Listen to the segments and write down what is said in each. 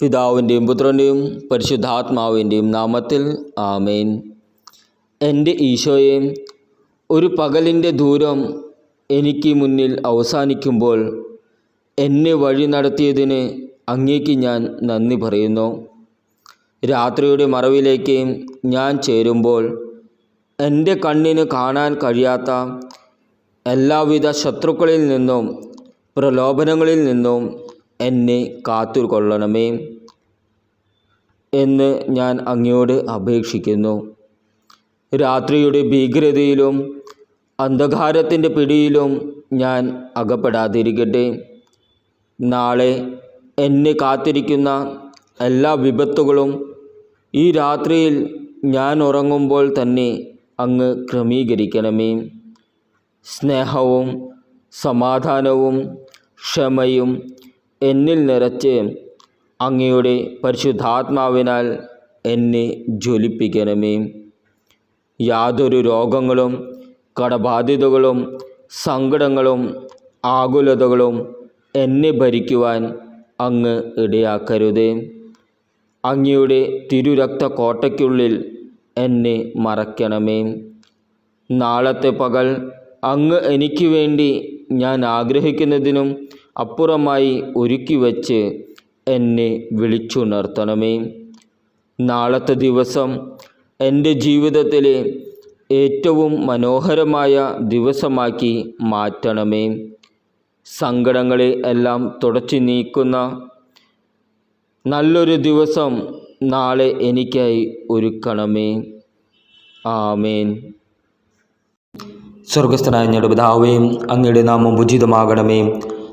പിതാവിന്റെയും പുത്രന്റെയും പരിശുദ്ധാത്മാവിന്റെയും നാമത്തിൽ ആമേൻ. എന്റെ ഈശോയെ ഒരു പകലിന്റെ ദൂരം എനിക്ക് മുന്നിൽ അവസാനിക്കുമ്പോൾ എന്നെ വഴി നടത്തിയതിന് അങ്ങേക്ക് ഞാൻ നന്ദി പറയുന്നു. രാത്രിയുടെ മറവിലേക്ക് ഞാൻ ചേരുമ്പോൾ എന്റെ കണ്ണിന് കാണാൻ കഴിയാത്ത എല്ലാവിധ ശത്രുക്കളിൽ നിന്നും പ്രലോഭനങ്ങളിൽ നിന്നും എന്നെ കാത്തുകൊള്ളണമേ എന്ന് ഞാൻ അങ്ങയോട് അപേക്ഷിക്കുന്നു. രാത്രിയുടെ ഭീകരതയിലും അന്ധകാരത്തിന്റെ പിടിയിലും ഞാൻ അകപ്പെടാതിരിക്കട്ടെ. നാളെ എന്നെ കാത്തിരിക്കുന്ന എല്ലാ വിപത്തുകളും ഈ രാത്രിയിൽ ഞാൻ ഉറങ്ങുമ്പോൾ തന്നെ അങ്ങ് ക്രമീകരിക്കണമേ. സ്നേഹവും സമാധാനവും ക്ഷമയും എന്നിൽ നിറച്ച് അങ്ങയുടെ പരിശുദ്ധാത്മാവിനാൽ എന്നെ ജ്വലിപ്പിക്കണമേ. യാതൊരു രോഗങ്ങളും കടബാധ്യതകളും സങ്കടങ്ങളും ആകുലതകളും എന്നെ ഭരിക്കുവാൻ അങ്ങ് ഇടയാക്കരുത്. അങ്ങയുടെ തിരുരക്ത കോട്ടയ്ക്കുള്ളിൽ എന്നെ മറയ്ക്കണമേ. നാളത്തെ പകൽ അങ്ങ് എനിക്ക് വേണ്ടി ഞാൻ ആഗ്രഹിക്കുന്നതിനും അപ്പുറമായി ഒരുക്കി വച്ച് എന്നെ വിളിച്ചുണർത്തണമേ. നാളത്തെ ദിവസം എന്റെ ജീവിതത്തിലെ ഏറ്റവും മനോഹരമായ ദിവസമാക്കി മാറ്റണമേ. സങ്കടങ്ങളെ എല്ലാം തുടച്ചു നീക്കുന്ന നല്ലൊരു ദിവസം നാളെ എനിക്കായി ഒരുക്കണമേ. ആമേൻ. സ്വർഗസ്ഥനായ ഞങ്ങളുടെ അങ്ങയുടെ നാമം ഉചിതമാകണമേ.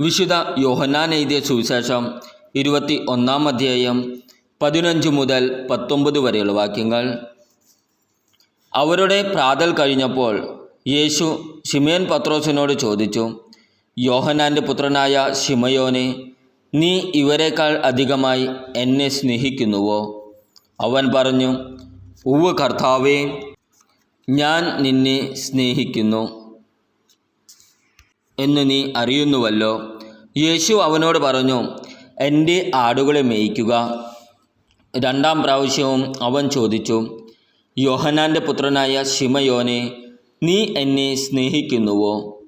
വിശുദ്ധ യോഹന്നാൻ എഴുതിയ സുവിശേഷം ഇരുപത്തി ഒന്നാം അധ്യായം പതിനഞ്ച് മുതൽ പത്തൊമ്പത് വരെയുള്ള വാക്യങ്ങൾ. അവരുടെ പ്രാതൽ കഴിഞ്ഞപ്പോൾ യേശു ഷിമേൻ പത്രോസിനോട് ചോദിച്ചു യോഹനാന്റെ പുത്രനായ ഷിമയോനെ നീ ഇവരെക്കാൾ അധികമായി എന്നെ സ്നേഹിക്കുന്നുവോ? അവൻ പറഞ്ഞു ഉവ് കർത്താവേ ഞാൻ നിന്നെ സ്നേഹിക്കുന്നു. എന്ന് നീ അറിയുന്നുവല്ലോ. യേശു അവനോട് പറഞ്ഞു എന്റെ ആടുകളെ മേയ്ക്കുക. രണ്ടാം പ്രാവശ്യവും അവൻ ചോദിച്ചു യോഹനാന്റെ പുത്രനായ ശിമയോനെ നീ എന്നെ സ്നേഹിക്കുന്നുവോ?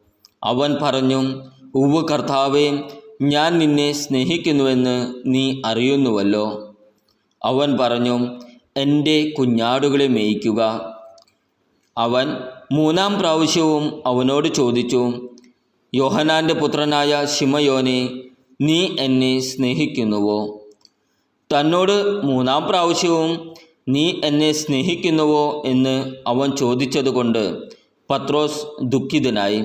അവൻ പറഞ്ഞു ഉവ് കർത്താവെ ഞാൻ നിന്നെ സ്നേഹിക്കുന്നുവെന്ന് നീ അറിയുന്നുവല്ലോ. അവൻ പറഞ്ഞു എന്റെ കുഞ്ഞാടുകളെ മേയ്ക്കുക. അവൻ മൂന്നാം പ്രാവശ്യവും അവനോട് ചോദിച്ചു യോഹനാന്റെ പുത്രനായ ശിമയോനെ നീ എന്നെ സ്നേഹിക്കുന്നുവോ? തന്നോട് മൂന്നാം പ്രാവശ്യവും നീ എന്നെ സ്നേഹിക്കുന്നുവോ എന്ന് അവൻ ചോദിച്ചതുകൊണ്ട് പത്രോസ് ദുഃഖിതനായി.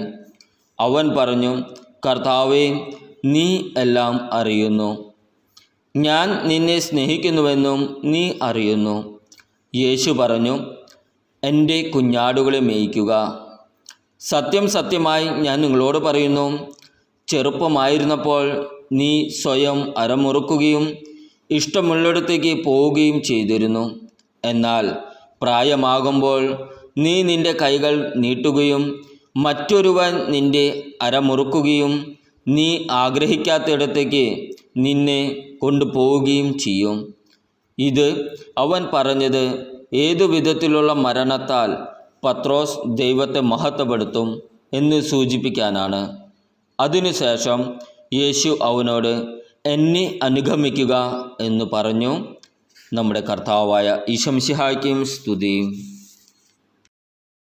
അവൻ പറഞ്ഞു കർത്താവേ നീ എല്ലാം അറിയുന്നു. ഞാൻ നിന്നെ സ്നേഹിക്കുന്നുവെന്നും നീ അറിയുന്നു. യേശു പറഞ്ഞു എന്റെ കുഞ്ഞാടുകളെ മേയ്ക്കുക. സത്യം സത്യമായി ഞാൻ നിങ്ങളോട് പറയുന്നു. ചെറുപ്പമായിരുന്നപ്പോൾ നീ സ്വയം അരമുറുക്കുകയും ഇഷ്ടമുള്ളിടത്തേക്ക് പോവുകയും ചെയ്തിരുന്നു. എന്നാൽ പ്രായമാകുമ്പോൾ നീ നിന്റെ കൈകൾ നീട്ടുകയും മറ്റൊരുവൻ നിന്റെ അരമുറുക്കുകയും നീ ആഗ്രഹിക്കാത്തിടത്തേക്ക് നിന്നെ കൊണ്ടുപോവുകയും ചെയ്യും. ഇത് അവൻ പറഞ്ഞത് ഏതു വിധത്തിലുള്ള മരണത്താൽ പത്രോസ് ദൈവത്തെ മഹത്വപ്പെടുത്തും എന്ന് സൂചിപ്പിക്കാനാണ്. അതിനുശേഷം യേശു അവനോട് എന്നെ അനുഗമിക്കുക എന്ന് പറഞ്ഞു. നമ്മുടെ കർത്താവായ ഈശംസിഹായ്ക്കും സ്തുതി.